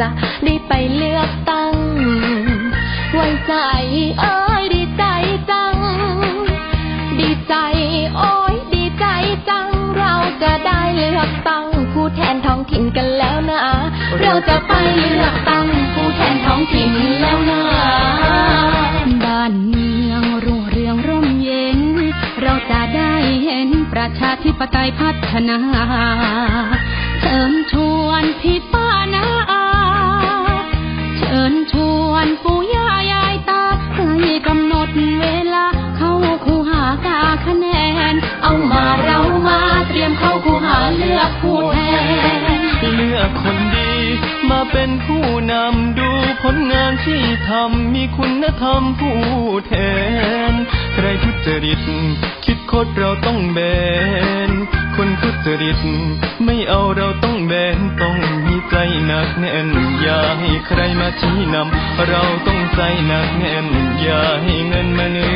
จะได้ไปเลือกตั้งวันใจเอ้ยดีใจจัง ดีใจโอ้ยดีใจจัง เราจะได้เลือกตั้ง ผู้แทนท้องถิ่นกันแล้วนะ เราจะไปเลือกตั้ง ผู้แทนท้องถิ่นแล้วนะบ้านเมืองรุ่งเรืองร่มเย็น เราจะได้เห็นประชาธิปไตยพัฒนา คนดี มาเป็นผู้นำดูผลงานที่ทำมีคุณธรรมผู้แทน ใครทุจริต คิดโคดเราต้องแบน คนทุจริต ไม่เอาเราต้องแบน ต้องมีใจหนักแน่น อย่าให้ใครมาชี้นำ เราต้องใจหนักแน่น อย่าให้เงินมาเนื